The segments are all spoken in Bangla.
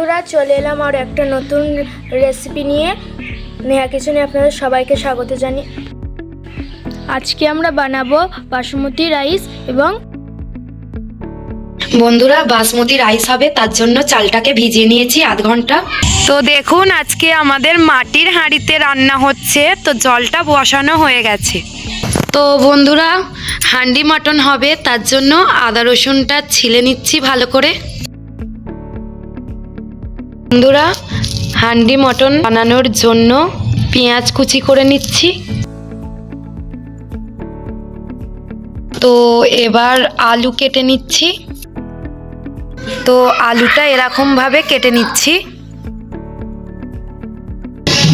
বন্ধুরা, চলে এলাম আর একটা নতুন রেসিপি নিয়ে। নেহা কিচেনে আপনাদের সবাইকে স্বাগত জানি আজকে আমরা বানাবো বাসমতি রাইস এবং বন্ধুরা, বাসমতি রাইস হবে, তার জন্য চালটাকে ভিজিয়ে নিয়েছি আধ ঘণ্টা। তো দেখুন, আজকে আমাদের মাটির হাঁড়িতে রান্না হচ্ছে, তো জলটা বসানো হয়ে গেছে। তো বন্ধুরা, হান্ডি মাটন হবে, তার জন্য আদা রসুনটা ছিলে নিচ্ছি ভালো করে। বন্ধুরা, হান্ডি মটন বানানোর জন্য পেঁয়াজ কুচি করে নিচ্ছি। তো এবার আলু কেটে নিচ্ছি। তো আলুটা এরকমভাবে কেটে নিচ্ছি।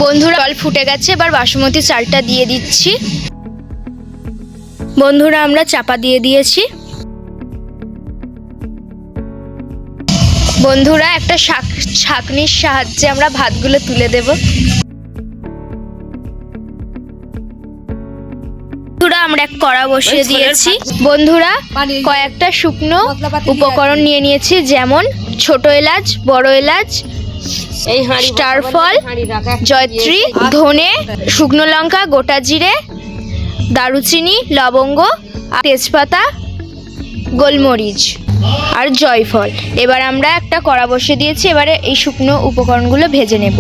বন্ধুরা, জল ফুটে গেছে, এবার বাসমতি চালটা দিয়ে দিচ্ছি। বন্ধুরা, আমরা চাপা দিয়ে দিয়েছি। বন্ধুরা একটা শাক ছাকনির সাহায্যে আমরা ভাতগুলো তুলে দেব। বন্ধুরা আমরা এক কড়া বসিয়ে দিয়েছি। বন্ধুরা কয়েকটা শুকনো উপকরণ নিয়ে নিয়েছি যেমন ছোট এলাচ বড় এলাচ স্টার ফল জয়ত্রী ধনে শুকনো লঙ্কা গোটা জিরে দারুচিনি লবঙ্গ তেজপাতা গোলমরিচ। আর জয়ফল। এবার আমরা একটা কড়া বসিয়ে দিয়েছি, এবারে এই শুকনো উপকরণগুলো ভেজে নেব।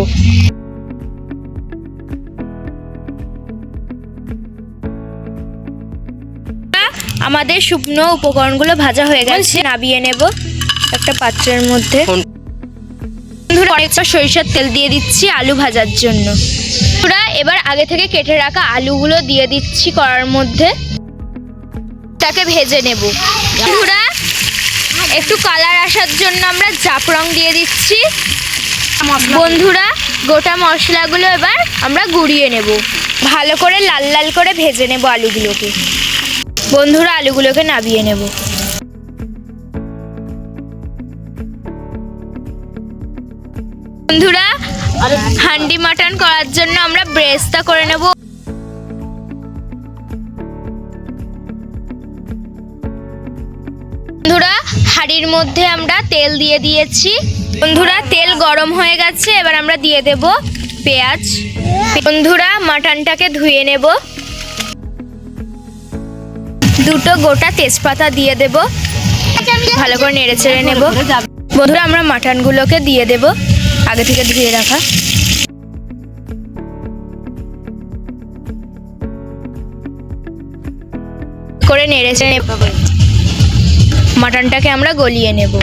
আমাদের শুকনো উপকরণগুলো ভাজা হয়ে গেছে, নাবিয়ে নেব একটা পাত্রের মধ্যে। অনেকটা সরিষার তেল দিয়ে দিচ্ছি আলু ভাজার জন্য। বন্ধুরা, এবার আগে থেকে কেটে রাখা আলুগুলো দিয়ে দিচ্ছি কড়ার মধ্যে। তাকে ভেজে নেব। বন্ধুরা একটু কালার আসার জন্য আমরা জাফরং দিয়ে দিচ্ছি। বন্ধুরা, গোটা মশলাগুলো এবার আমরা গুঁড়িয়ে নেব। ভালো করে লাল লাল করে ভেজে নেব আলুগুলোকে। বন্ধুরা, আলুগুলোকে নাবিয়ে নেব। বন্ধুরা, হান্ডি মাটন করার জন্য আমরা ব্রেস্তা করে নেব। হাঁড়ির মধ্যে আমরা তেল দিয়ে দিয়েছি। বন্ধুরা, তেল গরম হয়ে গেছে, এবার আমরা দিয়ে দেব পেঁয়াজ। বন্ধুরা, মাটনটাকে ধুয়ে নেব। দুটো গোটা তেজপাতা দিয়ে দেব। ভালো করে নেড়ে চেড়ে নেব। বন্ধুরা, আমরা মাটনগুলোকে দিয়ে দেব। আগে থেকে ধুয়ে রাখা। করে নেড়ে চেড়ে মাটনটাকে আমরা গলিয়ে নেব।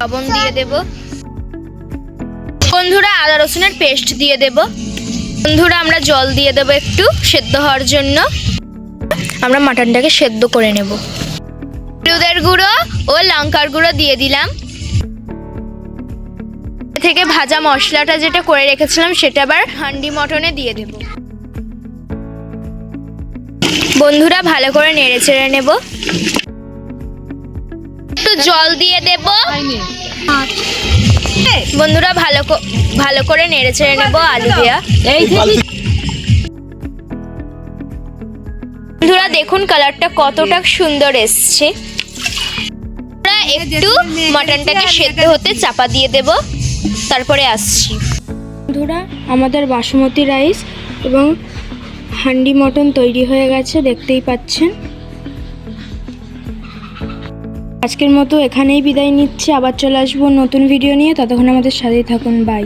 লবণ দিয়ে দেব। বন্ধুরা আদা রসুনের পেস্ট দিয়ে দেব। বন্ধুরা আমরা জল দিয়ে দেব একটু সেদ্ধ হওয়ার জন্য। আমরা মাটনটাকে সেদ্ধ করে নেব। হলুদের গুঁড়ো ও লঙ্কার গুঁড়ো দিয়ে দিলাম। থেকে ভাজা মশলাটা যেটা করে রেখেছিলাম সেটা আবার হান্ডি মটনে দিয়ে দেব। বন্ধুরা ভালো করে নেড়ে চেড়ে নেব। জল দিয়ে দেব। বন্ধুরা ভালো ভালো করে নেড়ে ছেড়ে নেব আলু দেওয়া বন্ধুরা দেখুন কালারটা কতটা সুন্দর এসছে। আমরা একটু মাটনটাকে সেদ্ধ হতে চাপা দিয়ে দেব। তারপরে আসছি। বন্ধুরা আমাদের বাসমতি রাইস এবং হান্ডি মটন তৈরি হয়ে গেছে দেখতেই পাচ্ছেন। আজকের মতো এখানেই বিদায় নিচ্ছি। আবার চলে আসব নতুন ভিডিও নিয়ে। ততক্ষণ আমাদের সাথেই থাকুন। বাই